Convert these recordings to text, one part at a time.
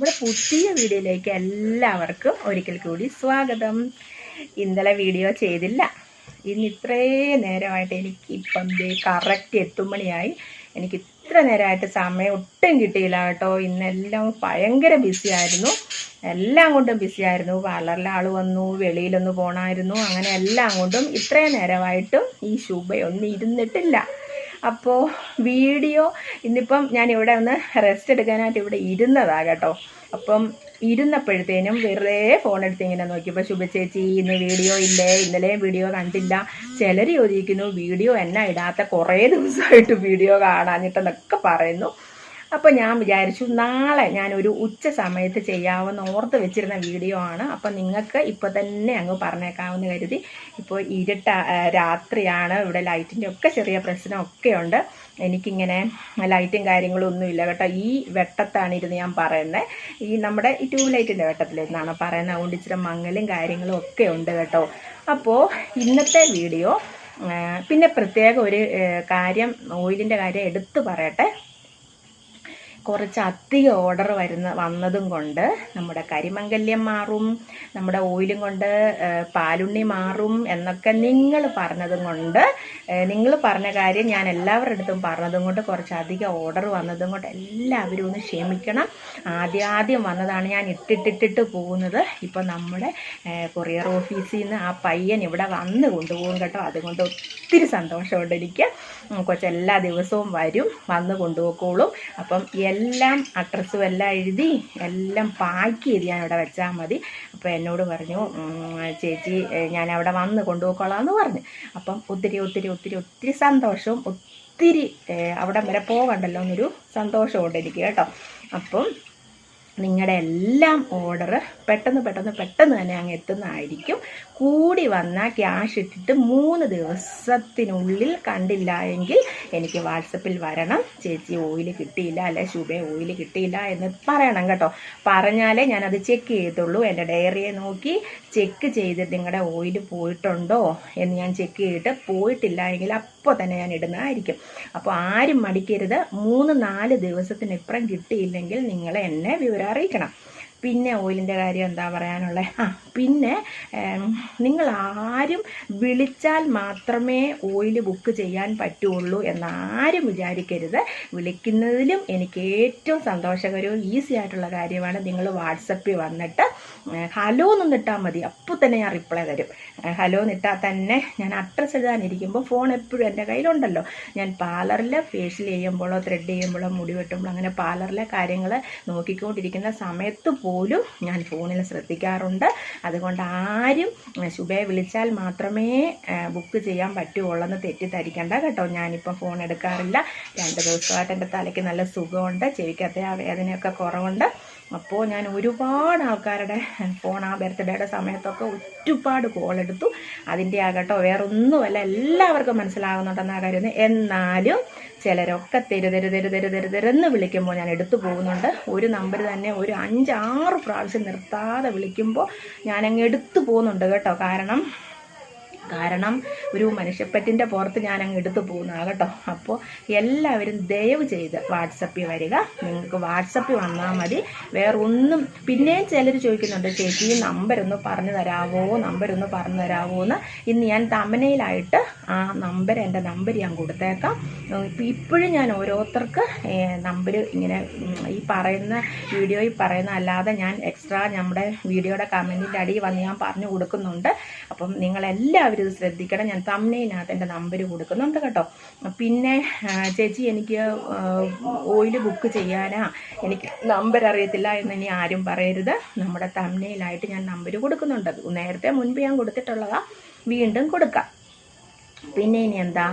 നമ്മുടെ പുതിയ വീഡിയോയിലേക്ക് എല്ലാവർക്കും ഒരിക്കൽ കൂടി സ്വാഗതം. ഇന്നലെ വീഡിയോ ചെയ്തില്ല. ഇന്ന് ഇത്രയും നേരമായിട്ട് എനിക്ക് ഇപ്പം കറക്റ്റ് എട്ട് മണിയായി എനിക്ക് ഇത്ര നേരമായിട്ട് സമയം ഒട്ടും കിട്ടിയില്ല കേട്ടോ. ഇന്നെല്ലാം ഭയങ്കര ബിസി ആയിരുന്നു. എല്ലാം കൊണ്ടും ബിസി ആയിരുന്നു. പാർലറിലെ ആൾ വന്നു വെളിയിലൊന്ന് പോണായിരുന്നു. അങ്ങനെ എല്ലാം കൊണ്ടും ഇത്രയും നേരമായിട്ടും ഈ ശുഭയൊന്നും ഇരുന്നിട്ടില്ല. അപ്പോൾ വീഡിയോ ഇന്നിപ്പം ഞാൻ ഇവിടെ ഒന്ന് റെസ്റ്റ് എടുക്കാനായിട്ട് ഇവിടെ ഇരുന്നതാ കേട്ടോ. അപ്പം ഇരുന്നപ്പോഴത്തേനും വെറുതെ ഫോൺ എടുത്ത് ഇങ്ങനെ നോക്കിയപ്പോൾ ശുഭചേച്ചി ഇന്ന് വീഡിയോ ഇല്ലേ? ഇന്നലെയും വീഡിയോ കണ്ടില്ല. ചിലർ ചോദിക്കുന്നു വീഡിയോ എന്നാ ഇടാത്ത കുറേ ദിവസമായിട്ട് വീഡിയോ കാണാഞ്ഞിട്ടെന്നൊക്കെ പറയുന്നു. അപ്പോൾ ഞാൻ വിചാരിച്ചു നാളെ ഞാനൊരു ഉച്ച സമയത്ത് ചെയ്യാവുന്ന ഓർത്ത് വെച്ചിരുന്ന വീഡിയോ ആണ്. അപ്പം നിങ്ങൾക്ക് ഇപ്പോൾ തന്നെ അങ്ങ് പറഞ്ഞേക്കാമെന്ന് കരുതി. ഇപ്പോൾ ഇരുട്ട രാത്രിയാണ്. ഇവിടെ ലൈറ്റിന്റെ ഒക്കെ ചെറിയ പ്രശ്നമൊക്കെ ഉണ്ട് എനിക്കിങ്ങനെ ലൈറ്റും കാര്യങ്ങളും ഒന്നുമില്ല കേട്ടോ. ഈ വെട്ടത്താണ് ഇരുന്ന് ഞാൻ പറയുന്നത് ഈ നമ്മുടെ ഈ ട്യൂബ് ലൈറ്റിന്റെ വെട്ടത്തിലിരുന്നാണ് പറയുന്നത്. അതുകൊണ്ട് ഇച്ചിരി മങ്ങലും കാര്യങ്ങളും ഒക്കെ ഉണ്ട് കേട്ടോ. അപ്പോൾ ഇന്നത്തെ വീഡിയോ പിന്നെ പ്രത്യേക ഒരു കാര്യം ഓയിലിന്റെ കാര്യം എടുത്തു പറയട്ടെ. കുറച്ച് അധികം ഓർഡർ വരുന്ന വന്നതും കൊണ്ട് നമ്മുടെ കരിമംഗല്യം മാറും നമ്മുടെ ഓയിലും കൊണ്ട് പാലുണ്ണി മാറും എന്നൊക്കെ നിങ്ങൾ പറഞ്ഞതും കൊണ്ട് നിങ്ങൾ പറഞ്ഞ കാര്യം ഞാൻ എല്ലാവരുടെ അടുത്തും പറഞ്ഞതും കൊണ്ട് കുറച്ച് അധികം ഓർഡർ വന്നതും കൊണ്ട് എല്ലാവരും ഒന്ന് ക്ഷമിക്കണം. ആദ്യം ആദ്യം വന്നതാണ് ഞാൻ ഇട്ടിട്ടിട്ടിട്ട് പോകുന്നത്. ഇപ്പം നമ്മുടെ കൊറിയർ ഓഫീസിൽ നിന്ന് ആ പയ്യൻ ഇവിടെ വന്ന് കൊണ്ടുപോകും കേട്ടോ. അതുകൊണ്ട് ഒത്തിരി സന്തോഷമുണ്ട് എനിക്ക്. കൊച്ചെല്ലാ ദിവസവും വരും വന്ന് കൊണ്ടുപോയിക്കോളും. അപ്പം എല്ലാം അഡ്രസ്സും എല്ലാം എഴുതി എല്ലാം പാക്ക് ചെയ്ത് ഞാൻ ഇവിടെ വെച്ചാൽ മതി. അപ്പോൾ എന്നോട് പറഞ്ഞു ചേച്ചി ഞാൻ അവിടെ വന്ന് കൊണ്ടുപോയിക്കോളാം എന്ന് പറഞ്ഞു. അപ്പം ഒത്തിരി ഒത്തിരി ഒത്തിരി ഒത്തിരി സന്തോഷവും ഒത്തിരി അവിടെ അവിടം വരെ പോകണ്ടല്ലോ എന്നൊരു സന്തോഷമുണ്ട് എനിക്ക് കേട്ടോ. അപ്പം നിങ്ങളുടെ എല്ലാം ഓർഡർ പെട്ടെന്ന് പെട്ടെന്ന് പെട്ടെന്ന് തന്നെ അങ്ങ് എത്തുന്നതായിരിക്കും. കൂടി വന്നാൽ ക്യാഷ് ഇട്ടിട്ട് മൂന്ന് ദിവസത്തിനുള്ളിൽ കണ്ടില്ല എങ്കിൽ എനിക്ക് വാട്സപ്പിൽ വരണം. ചേച്ചി ഓയിൽ കിട്ടിയില്ല അല്ലെ ശുഭ ഓയിൽ കിട്ടിയില്ല എന്ന് പറയണം കേട്ടോ. പറഞ്ഞാലേ ഞാനത് ചെക്ക് ചെയ്യത്തുള്ളൂ എന്റെ ഡയറിയെ നോക്കി ചെക്ക് ചെയ്തിട്ട് നിങ്ങളുടെ ഓയിൽ പോയിട്ടുണ്ടോ എന്ന് ഞാൻ ചെക്ക് ചെയ്തിട്ട് പോയിട്ടില്ല എങ്കിൽ അപ്പോൾ തന്നെ ഞാൻ ഇടുന്നതായിരിക്കും. അപ്പോൾ ആരും മടിക്കരുത്. മൂന്ന് നാല് ദിവസത്തിനിപ്പുറം കിട്ടിയില്ലെങ്കിൽ നിങ്ങൾ എന്നെ വിവരം അറിയിക്കണം. പിന്നെ ഓയിലിന്റെ കാര്യം എന്താ പറയാനുള്ളത് ആ പിന്നെ നിങ്ങൾ ആരും വിളിച്ചാൽ മാത്രമേ ഓയിൽ ബുക്ക് ചെയ്യാൻ പറ്റുള്ളൂ എന്നാരും വിചാരിക്കരുത്. വിളിക്കുന്നതിലും എനിക്ക് ഏറ്റവും സന്തോഷകരവും ഈസി ആയിട്ടുള്ള കാര്യമാണ് നിങ്ങൾ വാട്സപ്പിൽ വന്നിട്ട് ഹലോ എന്ന് ഇട്ടാൽ മതി. അപ്പോൾ തന്നെ ഞാൻ റിപ്ലൈ തരും. ഹലോ എന്നിട്ടാൽ തന്നെ ഞാൻ അഡ്രസ്സ് എഴുതാനിരിക്കുമ്പോൾ ഫോൺ എപ്പോഴും എന്റെ കയ്യിലുണ്ടല്ലോ. ഞാൻ പാർലറിൽ ഫേഷ്യൽ ചെയ്യുമ്പോഴോ ത്രെഡ് ചെയ്യുമ്പോഴോ മുടി വെട്ടുമ്പോഴോ അങ്ങനെ പാർലറിലെ കാര്യങ്ങൾ നോക്കിക്കൊണ്ടിരിക്കുന്ന സമയത്ത് പോലും ഞാൻ ഫോണിൽ ശ്രദ്ധിക്കാറുണ്ട്. അതുകൊണ്ട് ആരും ശുഭയെ വിളിച്ചാൽ മാത്രമേ ബുക്ക് ചെയ്യാൻ പറ്റുള്ളൂ എന്ന് തെറ്റിദ്ധരിക്കണ്ട കേട്ടോ. ഞാനിപ്പോൾ ഫോൺ എടുക്കാറില്ല. രണ്ട് ദിവസമായിട്ട് എന്റെ തലയ്ക്ക് നല്ല സുഖമുണ്ട്. ചെവിക്കത്തെ ആ വേദനയൊക്കെ കുറവുണ്ട്. അപ്പോൾ ഞാൻ ഒരുപാട് ആൾക്കാരുടെ ഫോൺ ആ ബർത്ത്ഡേയുടെ സമയത്തൊക്കെ ഒരുപാട് കോൾ എടുത്തു. അതിന്റെ ആകട്ടോ വേറെ ഒന്നുമല്ല എല്ലാവർക്കും ആ കാര്യം എന്നാലും ചിലരൊക്കെ തെരു തെരു തെരു തെരു തെരു തെരെന്ന് വിളിക്കുമ്പോൾ ഞാൻ എടുത്തു പോകുന്നുണ്ട്. ഒരു നമ്പർ തന്നെ ഒരു അഞ്ചാറ് പ്രാവശ്യം നിർത്താതെ വിളിക്കുമ്പോൾ ഞാനങ്ങ് എടുത്തു പോകുന്നുണ്ട് കേട്ടോ. കാരണം കാരണം ഒരു മനുഷ്യപ്പറ്റിന്റെ പുറത്ത് ഞാൻ അങ്ങ് എടുത്തു പോകുന്നതാണ് കേട്ടോ. അപ്പോൾ എല്ലാവരും ദയവ് ചെയ്ത് വാട്സപ്പിൽ വരിക. നിങ്ങൾക്ക് വാട്സപ്പിൽ വന്നാൽ മതി. വേറെ ഒന്നും പിന്നെയും ചിലർ ചോദിക്കുന്നുണ്ട് ചേച്ചി ഒന്ന് പറഞ്ഞു തരാവോ? നമ്പരൊന്ന് പറഞ്ഞു തരാവോ എന്ന്? ഇന്ന് ഞാൻ തമനയിലായിട്ട് ആ നമ്പർ എന്റെ നമ്പർ ഞാൻ കൊടുത്തേക്കാം. ഇപ്പം ഇപ്പോഴും ഞാൻ ഓരോരുത്തർക്ക് നമ്പർ ഇങ്ങനെ ഈ പറയുന്ന വീഡിയോയിൽ പറയുന്ന അല്ലാതെ ഞാൻ എക്സ്ട്രാ നമ്മുടെ വീഡിയോയുടെ കമന്റിന്റെ അടിയിൽ വന്ന് ഞാൻ പറഞ്ഞു കൊടുക്കുന്നുണ്ട്. അപ്പം നിങ്ങളെല്ലാവരും ഇത് ശ്രദ്ധിക്കണം. ഞാൻ തമ്മനയിനകത്ത് എന്റെ നമ്പർ കൊടുക്കുന്നുണ്ട് കേട്ടോ. പിന്നെ ചേച്ചി എനിക്ക് ഓയിൽ ബുക്ക് ചെയ്യാനാ? എനിക്ക് നമ്പർ അറിയത്തില്ല എന്ന് ഇനി ആരും പറയരുത്. നമ്മുടെ തമ്മനയിലായിട്ട് ഞാൻ നമ്പർ കൊടുക്കുന്നുണ്ട്. നേരത്തെ മുൻപ് ഞാൻ കൊടുത്തിട്ടുള്ളതാ. വീണ്ടും കൊടുക്കാം. പിന്നെ ഇനി എന്താ?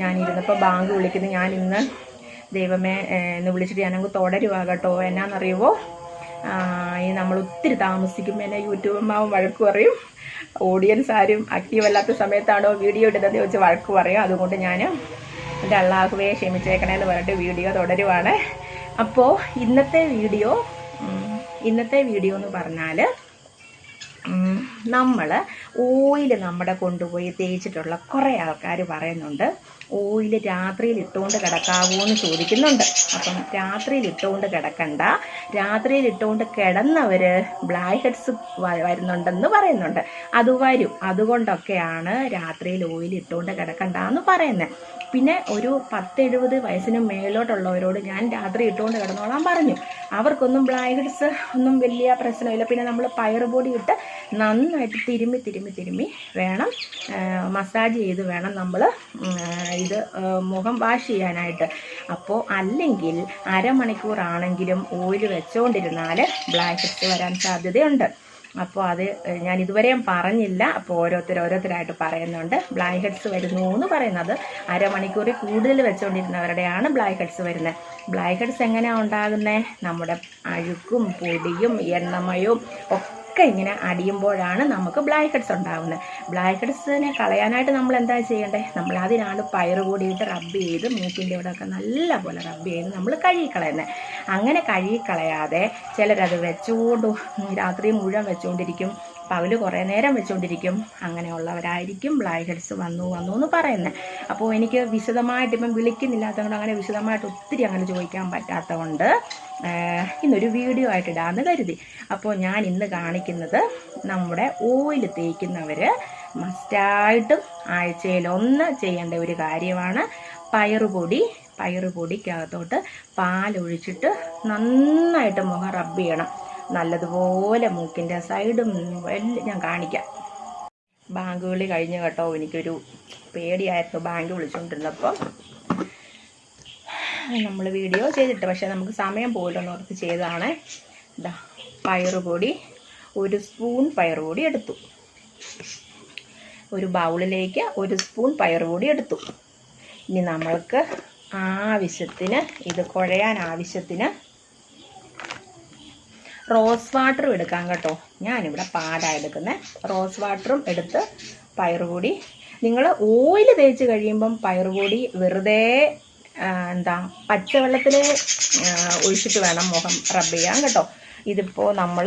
ഞാനിരുന്നപ്പോൾ ബാങ്ക് വിളിക്കുന്നു. ഞാൻ ഇന്ന് ദൈവമേ എന്ന് വിളിച്ചിട്ട് ഞാനങ്ങ് തുടരുവാ കേട്ടോ. എന്നാന്നറിയുമോ നമ്മൾ ഒത്തിരി താമസിക്കുമ്പോൾ എന്നെ യൂട്യൂബ് വഴക്ക് പറയും. ഓഡിയൻസ് ആരും ആക്റ്റീവ് അല്ലാത്ത സമയത്താണോ വീഡിയോ ഇടുന്നത് വെച്ച് വഴക്ക് പറയും. അതുകൊണ്ട് ഞാൻ എന്റെ അള്ളാഹുവേ ക്ഷമിച്ചേക്കണേ എന്ന് പറഞ്ഞിട്ട് വീഡിയോ തുടരുവാണ്. അപ്പോൾ ഇന്നത്തെ വീഡിയോ ഇന്നത്തെ വീഡിയോ എന്ന് പറഞ്ഞാൽ നമ്മൾ ഓയിൽ നമ്മുടെ കൊണ്ടുപോയി തേച്ചിട്ടുള്ള കുറേ ആൾക്കാർ പറയുന്നുണ്ട്. ഓയിൽ രാത്രിയിൽ ഇട്ടുകൊണ്ട് കിടക്കാവോ എന്ന് ചോദിക്കുന്നുണ്ട്. അപ്പം രാത്രിയിൽ ഇട്ടുകൊണ്ട് കിടക്കണ്ട. രാത്രിയിൽ ഇട്ടുകൊണ്ട് കിടന്നവർ ബ്ലാക്ക് ഹെഡ്സ് വരുന്നുണ്ടെന്ന് പറയുന്നുണ്ട്. അത് വരും. അതുകൊണ്ടൊക്കെയാണ് രാത്രിയിൽ ഓയിൽ ഇട്ടുകൊണ്ട് കിടക്കണ്ട എന്ന് പറയുന്നത് പിന്നെ ഒരു പത്ത് എഴുപത് വയസ്സിന് മേലോട്ടുള്ളവരോട് ഞാൻ രാത്രി ഇട്ടുകൊണ്ട് കിടന്നോളാൻ പറഞ്ഞു. അവർക്കൊന്നും ബ്ലാങ്കറ്റ്സ് ഒന്നും വലിയ പ്രശ്നമില്ല. പിന്നെ നമ്മൾ പയർ പൊടി ഇട്ട് നന്നായിട്ട് തിരുമ്മി തിരുമ്മി തിരുമ്മി വേണം മസാജ് ചെയ്ത് വേണം നമ്മൾ ഇത് മുഖം വാഷ് ചെയ്യാനായിട്ട്. അപ്പോൾ അല്ലെങ്കിൽ അരമണിക്കൂറാണെങ്കിലും ഓയിൽ വെച്ചുകൊണ്ടിരുന്നാൽ ബ്ലാങ്കറ്റ്സ് വരാൻ സാധ്യതയുണ്ട്. അപ്പോൾ അത് ഞാൻ ഇതുവരെയും പറഞ്ഞില്ല. അപ്പോൾ ഓരോരുത്തർ ഓരോരുത്തരായിട്ട് പറയുന്നുണ്ട്. ബ്ലാക്ക് ഹെഡ്സ് വരുന്നു എന്ന് പറയുന്നത് അരമണിക്കൂറിൽ കൂടുതൽ വെച്ചുകൊണ്ടിരുന്നവരുടെയാണ് ബ്ലാക്ക് ഹെഡ്സ് വരുന്നത്. ബ്ലാക്ക് ഹെഡ്സ് എങ്ങനെയാണ് ഉണ്ടാകുന്നത് നമ്മുടെ അഴുക്കും പൊടിയും എണ്ണമയവും ഒക്കെ ഇങ്ങനെ അടിയുമ്പോഴാണ് നമുക്ക് ബ്ലാക്ക് ഹെഡ്സ് ഉണ്ടാകുന്നത് ബ്ലാക്ക് ഹെഡ്സിനെ കളയാനായിട്ട് നമ്മൾ എന്താ ചെയ്യേണ്ടത് നമ്മൾ അതിനാണ് പയറ് കൂടിയിട്ട് റബ്ബ് ചെയ്ത് മൂക്കിന്റെ ഇവിടെയൊക്കെ നല്ല പോലെ റബ്ബ് ചെയ്ത് നമ്മൾ കഴുകിക്കളയുന്നത്. അങ്ങനെ കഴുകിക്കളയാതെ ചിലരത് വെച്ചുകൊണ്ട് രാത്രി മുഴുവൻ വെച്ചുകൊണ്ടിരിക്കും പകൽ കുറേ നേരം വെച്ചുകൊണ്ടിരിക്കും അങ്ങനെയുള്ളവരായിരിക്കും ബ്ലാക്ക് ഹെഡ്സ് വന്നു വന്നു എന്ന് പറയുന്നത് അപ്പോൾ എനിക്ക് വിശദമായിട്ട് ഇപ്പം വിളിക്കുന്നില്ലാത്തതുകൊണ്ട് അങ്ങനെ വിശദമായിട്ട് ഒത്തിരി അങ്ങനെ ചോദിക്കാൻ പറ്റാത്തതുകൊണ്ട് ഇന്നൊരു വീഡിയോ ആയിട്ട് കരുതി. അപ്പോൾ ഞാൻ ഇന്ന് കാണിക്കുന്നത് നമ്മുടെ ഓയിൽ തേക്കുന്നവർ മസ്റ്റായിട്ടും ആഴ്ചയിൽ ഒന്ന് ചെയ്യേണ്ട ഒരു കാര്യമാണ് പയറുപൊടി പയറുപൊടിക്കകത്തോട്ട് പാലൊഴിച്ചിട്ട് നന്നായിട്ട് മുഖം റബ്ബ് ചെയ്യണം. നല്ലതുപോലെ മൂക്കിന്റെ സൈഡും എല്ലാം ഞാൻ കാണിക്കാം. ബാങ്ക് വിളി കഴിഞ്ഞ് കേട്ടോ. എനിക്കൊരു പേടിയായിരുന്നു ബാങ്ക് വിളിച്ചുകൊണ്ടിരുന്നപ്പോൾ നമ്മൾ വീഡിയോ ചെയ്തിട്ട് പക്ഷേ നമുക്ക് സമയം പോയില്ലെന്ന് ഓർത്ത് ചെയ്തതാണ്. ഇതാ പയറുപൊടി ഒരു സ്പൂൺ പയറുപൊടി എടുത്തു. ഒരു ബൗളിലേക്ക് ഒരു സ്പൂൺ പയറുപൊടി എടുത്തു. ഇനി നമ്മൾക്ക് ആവശ്യത്തിന് ഇത് കുഴയാൻ ആവശ്യത്തിന് റോസ് വാട്ടറും എടുക്കാം കേട്ടോ. ഞാനിവിടെ പാലാണ് എടുക്കുന്നത് റോസ് വാട്ടറും എടുത്ത് പയറുപൊടി നിങ്ങൾ ഓയിൽ തേച്ച് കഴിയുമ്പം പയറുപൊടി വെറുതെ എന്താ പച്ചവെള്ളത്തിൽ ഒഴിച്ചിട്ട് വേണം മുഖം റബ് ചെയ്യാൻ കേട്ടോ. ഇതിപ്പോൾ നമ്മൾ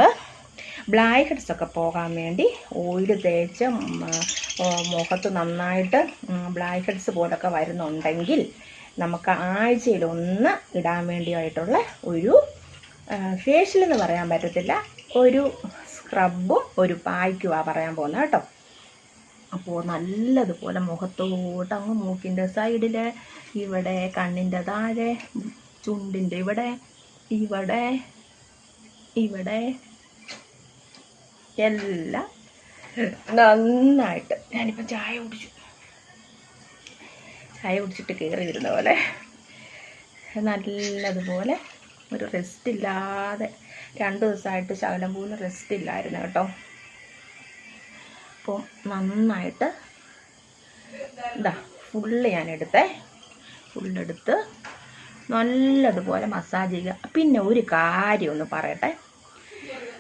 ബ്ലാക്ക് ഹെഡ്സ് ഒക്കെ പോകാൻ വേണ്ടി ഓയിൽ തേച്ച് മുഖത്ത് നന്നായിട്ട് ബ്ലാക്ക് ഹെഡ്സ് പോലൊക്കെ വരുന്നുണ്ടെങ്കിൽ നമുക്ക് ആഴ്ചയിൽ ഒന്ന് ഇടാൻ വേണ്ടിയായിട്ടുള്ള ഒരു ഫേഷ്യൽ എന്ന് പറയാൻ പറ്റത്തില്ല. ഒരു സ്ക്രബും ഒരു പായ്ക്കുമാണ് പറയാൻ പോകുന്നത് കേട്ടോ. അപ്പോൾ നല്ലതുപോലെ മുഖത്തോട്ട് അങ്ങ് മൂക്കിന്റെ സൈഡിൽ ഇവിടെ കണ്ണിന്റെ താഴെ ചുണ്ടിന്റെ ഇവിടെ ഇവിടെ ഇവിടെ എല്ലാം നന്നായിട്ട്. ഞാനിപ്പോൾ ചായ കുടിച്ചു. ചായ കുടിച്ചിട്ട് കയറി വരുന്ന പോലെ. നല്ലതുപോലെ ഒരു റെസ്റ്റ് ഇല്ലാതെ രണ്ട് ദിവസമായിട്ട് ശകലം പോലും റെസ്റ്റ് ഇല്ലായിരുന്നു കേട്ടോ. അപ്പോൾ നന്നായിട്ട് ഇതാ ഫുള്ള് ഞാൻ എടുത്തേ ഫുള്ളെടുത്ത് നല്ലതുപോലെ മസാജ് ചെയ്യുക. പിന്നെ ഒരു കാര്യം ഒന്ന് പറയട്ടെ.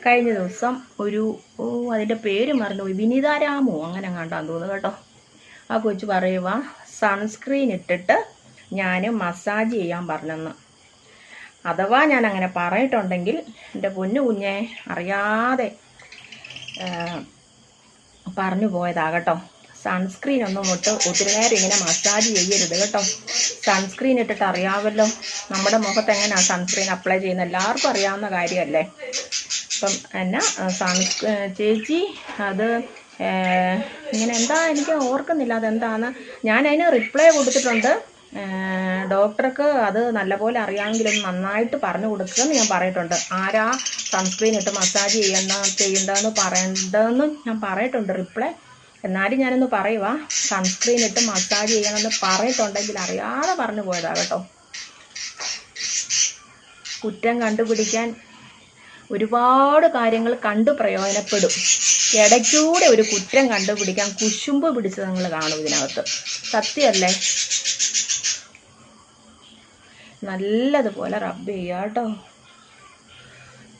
കഴിഞ്ഞ ദിവസം ഒരു ഓ അതിന്റെ പേര് മറന്നുപോയി വിനീത രാമു അങ്ങനെ കണ്ടാന്ന് തോന്നുന്നു കേട്ടോ. ആ കൊച്ചു പറയുക സൺസ്ക്രീൻ ഇട്ടിട്ട് ഞാൻ മസാജ് ചെയ്യാൻ പറഞ്ഞെന്ന്. അഥവാ ഞാൻ അങ്ങനെ പറഞ്ഞിട്ടുണ്ടെങ്കിൽ എന്റെ പൊന്നു കുഞ്ഞെ അറിയാതെ പറഞ്ഞു പോയതാകട്ടോ. സൺസ്ക്രീൻ ഒന്നും ഇട്ട് ഒത്തിരി നേരം ഇങ്ങനെ മസാജ് ചെയ്യരുത് കേട്ടോ. സൺസ്ക്രീൻ ഇട്ടിട്ട് അറിയാമല്ലോ നമ്മുടെ മുഖത്ത് എങ്ങനെയാണ് സൺസ്ക്രീൻ അപ്ലൈ ചെയ്യുന്നത്. എല്ലാവർക്കും അറിയാവുന്ന കാര്യമല്ലേ? അപ്പം എന്നാ സൺസ് ചേച്ചി അത് ഇങ്ങനെ എന്താ എനിക്ക് ഓർക്കുന്നില്ല അതെന്താണ് ഞാൻ അതിന് റിപ്ലൈ കൊടുത്തിട്ടുണ്ട്. ഡോക്ടർക്ക് അത് നല്ലപോലെ അറിയാമെങ്കിലും നന്നായിട്ട് പറഞ്ഞു കൊടുക്കുമെന്ന് ഞാൻ പറഞ്ഞിട്ടുണ്ട് ആരാ സൺസ്ക്രീൻ ഇട്ട് മസാജ് ചെയ്യണ്ട ചെയ്യേണ്ടതെന്ന് പറയണ്ടെന്ന് ഞാൻ പറഞ്ഞിട്ടുണ്ട് റിപ്ലൈ എന്നാലും ഞാനൊന്ന് പറയുക സൺസ്ക്രീൻ ഇട്ട് മസാജ് ചെയ്യണമെന്ന് പറഞ്ഞിട്ടുണ്ടെങ്കിൽ അറിയാതെ പറഞ്ഞു പോയതാ കേട്ടോ. കുറ്റം കണ്ടുപിടിക്കാൻ ഒരുപാട് കാര്യങ്ങൾ കണ്ടു പ്രയോജനപ്പെടും. ഇടയ്ക്കൂടെ ഒരു കുറ്റം കണ്ടുപിടിക്കാൻ കുശുമ്പ് പിടിച്ച് നിങ്ങൾ കാണും ഇതിനകത്ത്. സത്യമല്ലേ? നല്ലതുപോലെ റബ്ബ് ചെയ്യുക കേട്ടോ.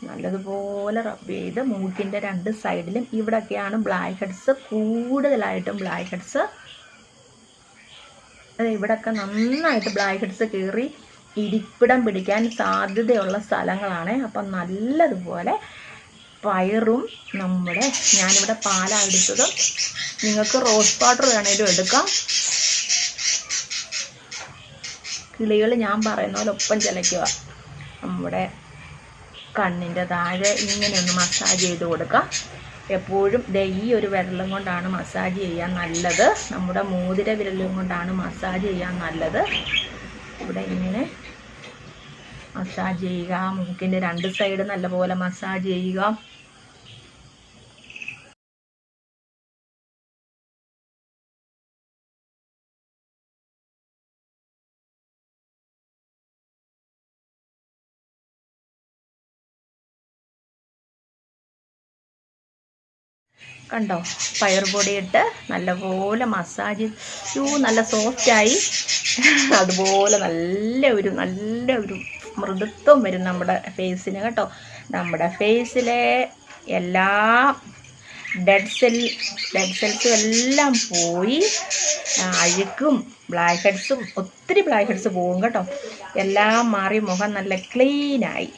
നല്ലതുപോലെ റബ്ബ് ചെയ്ത് മൂക്കിന്റെ രണ്ട് സൈഡിലും ഇവിടെയൊക്കെയാണ് ബ്ലാക്ക് ഹെഡ്സ് കൂടുതലായിട്ടും ബ്ലാക്ക് ഹെഡ്സ് അതെ ഇവിടെയൊക്കെ നന്നായിട്ട് ബ്ലാക്ക് ഹെഡ്സ് കയറി ഇരിപ്പിടം പിടിക്കാൻ സാധ്യതയുള്ള സ്ഥലങ്ങളാണ്. അപ്പം നല്ലതുപോലെ പയറും നമ്മുടെ ഞാനിവിടെ പാലാണ് എടുത്തത്. നിങ്ങൾക്ക് റോസ് വാട്ടർ വേണേലും എടുക്കാം. കിളികൾ ഞാൻ പറയുന്ന പോലെ ഒപ്പം ചിലയ്ക്കുക. നമ്മുടെ കണ്ണിന്റെ താഴെ ഇങ്ങനെ ഒന്ന് മസാജ് ചെയ്ത് കൊടുക്കാം എപ്പോഴും ഈ ഒരു വിരലും കൊണ്ടാണ് മസാജ് ചെയ്യാൻ നല്ലത്. നമ്മുടെ മോതിര വിരലും കൊണ്ടാണ് മസാജ് ചെയ്യാൻ നല്ലത്. ഇവിടെ ഇങ്ങനെ മസാജ് ചെയ്യുക. മൂക്കിന്റെ രണ്ട് സൈഡ് നല്ലപോലെ മസാജ് ചെയ്യുക. കണ്ടോ? പയർ പൊടിയിട്ട് നല്ലപോലെ മസാജ് യൂ നല്ല സോഫ്റ്റായി അതുപോലെ നല്ല ഒരു നല്ല ഒരു മൃദുത്വം വരും നമ്മുടെ ഫേസിന് കേട്ടോ. നമ്മുടെ ഫേസിലെ എല്ലാ ഡെഡ് സെൽ ഡെഡ് സെൽസും എല്ലാം പോയി. അഴുക്കും ബ്ലാക്ക് ഹെഡ്സും ഒത്തിരി ബ്ലാക്ക് ഹെഡ്സ് പോകും കേട്ടോ. എല്ലാം മാറി മുഖം നല്ല ക്ലീനായി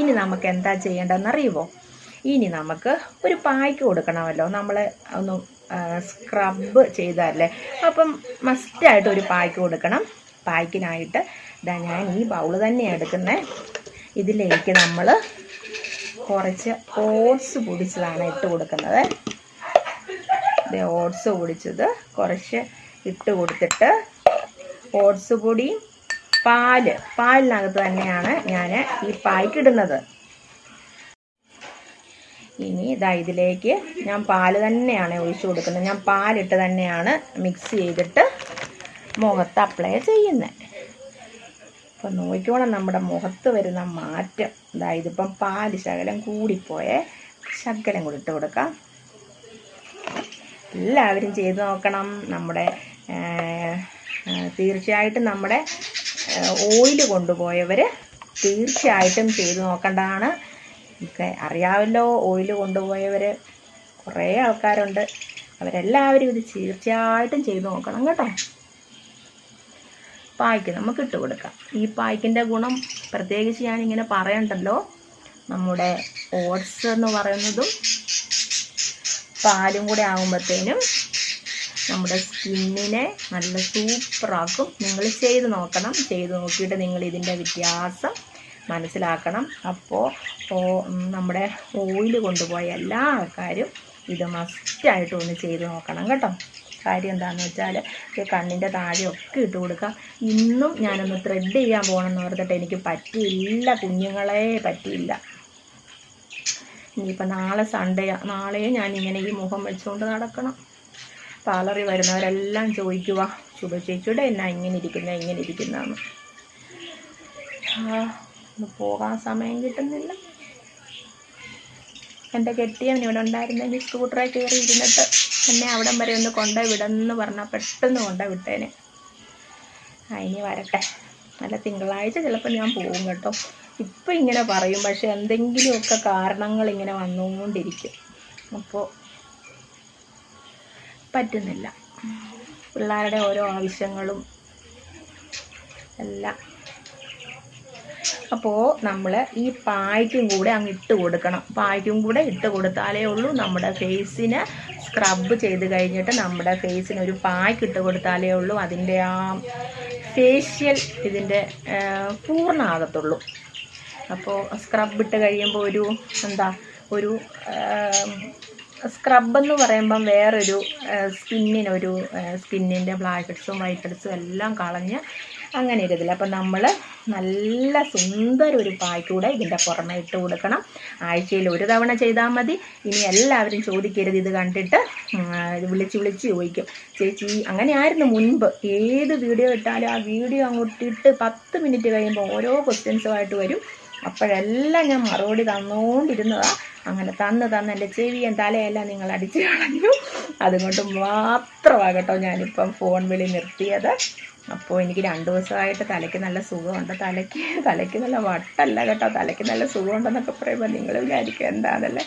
ഇനി നമുക്ക് എന്താ ചെയ്യേണ്ടതെന്ന് അറിയുമോ ഇനി നമുക്ക് ഒരു പായ്ക്ക് കൊടുക്കണമല്ലോ. നമ്മൾ ഒന്ന് സ്ക്രബ് ചെയ്താലേ അപ്പം മസ്റ്റായിട്ട് ഒരു പായ്ക്ക് കൊടുക്കണം. പായ്ക്കിനായിട്ട് ഇതാ ഞാൻ ഈ ബൗൾ തന്നെയാണ് എടുക്കുന്നത് ഇതിലേക്ക് നമ്മൾ കുറച്ച് ഓട്സ് പൊടിച്ചതാണ് ഇട്ട് കൊടുക്കുന്നത്. ഇത് ഓട്സ് പൊടിച്ചത് കുറച്ച് ഇട്ട് കൊടുത്തിട്ട് ഓട്സ് പൊടി പാൽ. പാലിനകത്ത് തന്നെയാണ് ഞാൻ ഈ പായ്ക്ക് ഇടുന്നത്. ഇനി ഇതാ ഇതിലേക്ക് ഞാൻ പാൽ തന്നെയാണ് ഒഴിച്ചു കൊടുക്കുന്നത്. ഞാൻ പാലിട്ട് തന്നെയാണ് മിക്സ് ചെയ്തിട്ട് മുഖത്ത് അപ്ലൈ ചെയ്യുന്നത്. അപ്പം നോക്കിക്കോണം നമ്മുടെ മുഖത്ത് വരുന്ന മാറ്റം. അതായത് ഇപ്പം പാൽ ശകലം കൂടിപ്പോയേ. ശകലം കൂടി ഇട്ട് കൊടുക്കാം. എല്ലാവരും ചെയ്ത് നോക്കണം നമ്മുടെ തീർച്ചയായിട്ടും നമ്മുടെ ഓയിൽ കൊണ്ടുപോയവർ തീർച്ചയായിട്ടും ചെയ്ത് നോക്കേണ്ടതാണ്. ഒക്കെ അറിയാമല്ലോ ഓയിൽ കൊണ്ടുപോയവർ കുറേ ആൾക്കാരുണ്ട്. അവരെല്ലാവരും ഇത് തീർച്ചയായിട്ടും ചെയ്ത് നോക്കണം കേട്ടോ. പായ്ക്ക് നമുക്ക് ഇട്ട് കൊടുക്കാം. ഈ പായ്ക്കിന്റെ ഗുണം പ്രത്യേകിച്ച് ഞാനിങ്ങനെ പറയണ്ടല്ലോ. നമ്മുടെ ഓട്സ് എന്ന് പറയുന്നതും പാലും കൂടെ ആകുമ്പോഴത്തേനും നമ്മുടെ സ്കിന്നിനെ നല്ല സൂപ്പറാക്കും. നിങ്ങൾ ചെയ്ത് നോക്കണം. ചെയ്ത് നോക്കിയിട്ട് നിങ്ങൾ ഇതിന്റെ വ്യത്യാസം മനസ്സിലാക്കണം. അപ്പോൾ നമ്മുടെ ഓയിൽ കൊണ്ടുപോയ എല്ലാ ആൾക്കാരും ഇത് മസ്റ്റായിട്ട് ഒന്ന് ചെയ്ത് നോക്കണം കേട്ടോ. കാര്യം എന്താണെന്ന് വെച്ചാൽ കണ്ണിന്റെ താഴെയൊക്കെ ഇട്ട് കൊടുക്കാം. ഇന്നും ഞാനൊന്ന് ത്രെഡ് ചെയ്യാൻ പോകണമെന്ന് ഓർത്തിട്ട് എനിക്ക് പറ്റിയില്ല കുഞ്ഞുങ്ങളെ പറ്റിയില്ല. ഇനിയിപ്പോൾ നാളെ സൺഡേ നാളെയും ഞാൻ ഇങ്ങനെ ഈ മുഖം വെച്ചുകൊണ്ട് നടക്കണം. പാലറി വരുന്നവരെല്ലാം ചോദിക്കുക ശുഭ ചേച്ചിയുടെ എന്നാ ഇങ്ങനെ ഇരിക്കുന്ന ഇങ്ങനെ ഇരിക്കുന്നതെന്ന് പോകാൻ സമയം കിട്ടുന്നില്ല. എന്റെ കെട്ടിയവൻ ഇവിടെ ഉണ്ടായിരുന്നെങ്കിൽ സ്കൂട്ടറിൽ കയറി ഇരുന്നിട്ട് എന്നെ അവിടം വരെ ഒന്ന് കൊണ്ടുപോയി വിടെന്ന് പറഞ്ഞാൽ പെട്ടെന്ന് കൊണ്ടുപോയി വിട്ടേനെ. ആ ഇനി വരട്ടെ. നല്ല തിങ്കളാഴ്ച ചിലപ്പോൾ ഞാൻ പോകും കേട്ടോ. ഇപ്പം ഇങ്ങനെ പറയും പക്ഷെ എന്തെങ്കിലുമൊക്കെ കാരണങ്ങൾ ഇങ്ങനെ വന്നുകൊണ്ടിരിക്കും. അപ്പോൾ പറ്റുന്നില്ല. പിള്ളേരുടെ ഓരോ ആവശ്യങ്ങളും എല്ലാം അപ്പോൾ നമ്മൾ ഈ പായ്ക്കും കൂടെ അങ്ങ് ഇട്ട് കൊടുക്കണം. പായ്ക്കും കൂടെ ഇട്ട് കൊടുത്താലേ ഉള്ളൂ നമ്മുടെ ഫേസിന് സ്ക്രബ് ചെയ്ത് കഴിഞ്ഞിട്ട് നമ്മുടെ ഫേസിന് ഒരു പായ്ക്ക് ഇട്ട് കൊടുത്താലേ ഉള്ളൂ. അതിന്റെ ആ ഫേഷ്യൽ ഇതിന്റെ പൂർണമാകത്തുള്ളൂ. അപ്പോൾ സ്ക്രബ് ഇട്ട് കഴിയുമ്പോൾ ഒരു എന്താ ഒരു സ്ക്രബ് എന്ന് പറയുമ്പം വേറൊരു സ്കിന്നിനൊരു സ്കിന്നിന്റെ ബ്ലാക്ക് ഹെഡ്സും വൈറ്റ് ഹെഡ്സും എല്ലാം കളഞ്ഞ് അങ്ങനെ ഒരു ഇതില്ല അപ്പം നമ്മൾ നല്ല സുന്ദര ഒരു പായ്ക്കൂടെ ഇതിന്റെ പുറമെ ഇട്ട് കൊടുക്കണം. ആഴ്ചയിൽ ഒരു തവണ ചെയ്താൽ മതി. ഇനി എല്ലാവരും ചോദിക്കരുത് ഇത് കണ്ടിട്ട്. വിളിച്ച് വിളിച്ച് ചോദിക്കും. ചേച്ചി അങ്ങനെയായിരുന്നു മുൻപ്. ഏത് വീഡിയോ ഇട്ടാലും ആ വീഡിയോ അങ്ങോട്ട് ഇട്ട് പത്ത് മിനിറ്റ് കഴിയുമ്പോൾ ഓരോ ക്വസ്റ്റ്യൻസുമായിട്ട് വരും. അപ്പോഴെല്ലാം ഞാൻ മറുപടി തന്നുകൊണ്ടിരുന്നതാ അങ്ങനെ തന്ന് തന്ന് എന്റെ ചെവിയും തലയെല്ലാം നിങ്ങൾ അടിച്ചു കളഞ്ഞു. അതുകൊണ്ട് മാത്രമാണ് കേട്ടോ ഞാനിപ്പം ഫോൺ വിളി നിർത്തിയത്. അപ്പോൾ എനിക്ക് രണ്ട് ദിവസമായിട്ട് തലയ്ക്ക് നല്ല സുഖമുണ്ട്. തലയ്ക്ക് തലയ്ക്ക് നല്ല വട്ടല്ല കേട്ടോ. തലയ്ക്ക് നല്ല സുഖമുണ്ടെന്നൊക്കെ പറയുമ്പോൾ നിങ്ങൾ വിചാരിക്കും എന്താണല്ലേ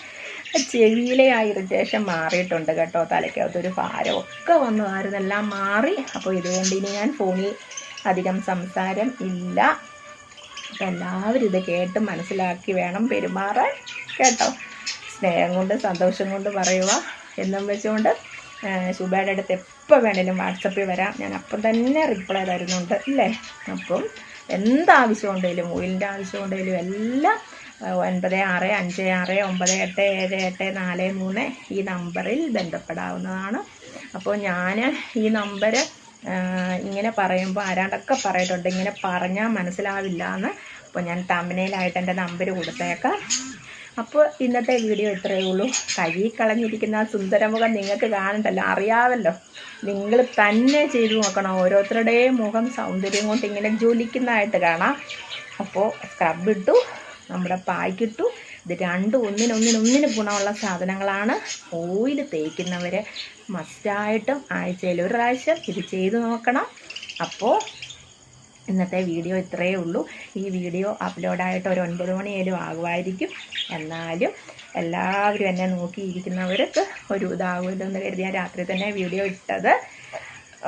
ചെവിയിലെ ആ ഇറിറ്റേഷൻ മാറിയിട്ടുണ്ട് കേട്ടോ. തലയ്ക്കകത്തൊരു ഭാരമൊക്കെ വന്നു എല്ലാം മാറി. അപ്പോൾ ഇതുകൊണ്ട് ഇനി ഞാൻ ഫോണിൽ അധികം സംസാരം ഇല്ല. അപ്പം എല്ലാവരും ഇത് കേട്ട് മനസ്സിലാക്കി വേണം പെരുമാറാൻ കേട്ടോ? സ്നേഹം കൊണ്ട് സന്തോഷം കൊണ്ട് പറയുക. എന്നും വെച്ചുകൊണ്ട് ശുഭയുടെ അടുത്ത് എപ്പോൾ വേണേലും വാട്സപ്പിൽ വരാം. ഞാൻ അപ്പം തന്നെ റിപ്ലൈ തരുന്നുണ്ട് ഇല്ലേ അപ്പം എന്താവശ്യം ഉണ്ടെങ്കിലും ഓയിലിന്റെ ആവശ്യം ഉണ്ടെങ്കിലും എല്ലാം ഒൻപത് ആറ് അഞ്ച് ആറ് ഒമ്പത് എട്ട് ഏഴ് എട്ട് നാല് മൂന്ന് ഈ നമ്പറിൽ ബന്ധപ്പെടാവുന്നതാണ്. അപ്പോൾ ഞാൻ ഈ നമ്പർ ഇങ്ങനെ പറയുമ്പോൾ ആരാണ്ടൊക്കെ പറയിട്ടുണ്ട്. ഇങ്ങനെ പറഞ്ഞാൽ മനസ്സിലാവില്ല എന്ന് അപ്പോൾ ഞാൻ തമ്പനയിലായിട്ട് എന്റെ നമ്പർ കൊടുത്തേക്കാം. അപ്പോൾ ഇന്നത്തെ വീഡിയോ ഇത്രയേ ഉള്ളൂ. കഴുകി കളഞ്ഞിരിക്കുന്ന സുന്ദരമുഖം നിങ്ങൾക്ക് കാണണ്ടല്ലോ. അറിയാമല്ലോ നിങ്ങൾ തന്നെ ചെയ്തു നോക്കണം. ഓരോരുത്തരുടെയും മുഖം സൗന്ദര്യം കൊണ്ട് ഇങ്ങനെ ജ്വലിക്കുന്നതായിട്ട് കാണാം. അപ്പോൾ സ്ക്രബ് ഇട്ടു നമ്മുടെ പായ്ക്കിട്ടു ഇത് രണ്ടും ഒന്നിനൊന്നിനൊന്നിന് ഗുണമുള്ള സാധനങ്ങളാണ്. ഓയിൽ തേക്കുന്നവർ മസ്റ്റായിട്ടും ആഴ്ചയിൽ ഒരു പ്രാവശ്യം ഇത് ചെയ്തു നോക്കണം. അപ്പോൾ ഇന്നത്തെ വീഡിയോ ഇത്രയേ ഉള്ളൂ. ഈ വീഡിയോ അപ്ലോഡായിട്ട് ഒരു ഒൻപത് മണിയേലും ആകുമായിരിക്കും. എന്നാലും എല്ലാവരും എന്നെ നോക്കിയിരിക്കുന്നവർക്ക് ഒരു ഇതാകുമല്ലോ എന്ന് കരുതി ഞാൻ രാത്രി തന്നെ വീഡിയോ ഇട്ടത്.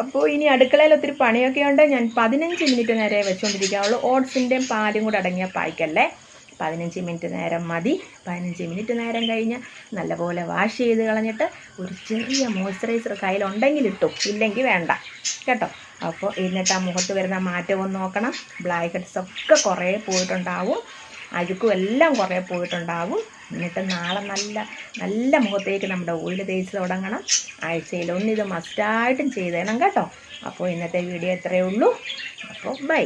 അപ്പോൾ ഇനി അടുക്കളയിൽ ഒത്തിരി പണിയൊക്കെ ഉണ്ട്. ഞാൻ പതിനഞ്ച് മിനിറ്റ് നേരെ വെച്ചുകൊണ്ടിരിക്കാവുള്ളൂ ഓട്സിന്റെയും പാലും കൂടെ അടങ്ങിയ പായ്ക്കല്ലേ? പതിനഞ്ച് മിനിറ്റ് നേരം മതി. പതിനഞ്ച് മിനിറ്റ് നേരം കഴിഞ്ഞ് നല്ലപോലെ വാഷ് ചെയ്ത് കളഞ്ഞിട്ട് ഒരു ചെറിയ മോയ്സ്ചറൈസർ കയ്യിലുണ്ടെങ്കിൽ ഇട്ടു ഇല്ലെങ്കിൽ വേണ്ട. കേട്ടോ? അപ്പോൾ എന്നിട്ട് ആ മുഖത്ത് വരുന്ന മാറ്റവും നോക്കണം. ബ്ലാക്ക് ഹെഡ്സ് ഒക്കെ കുറേ പോയിട്ടുണ്ടാവും. അഴുക്കും എല്ലാം കുറേ പോയിട്ടുണ്ടാവും. എന്നിട്ട് നാളെ നല്ല നല്ല മുഖത്തേക്ക് നമ്മുടെ ഓയിൽ തേച്ച് തുടങ്ങണം. ആഴ്ചയിൽ ഒന്നിത് മസ്റ്റായിട്ടും ചെയ്തേണം കേട്ടോ. അപ്പോൾ ഇന്നത്തെ വീഡിയോ ഇത്രയേ ഉള്ളൂ. അപ്പോൾ ബൈ.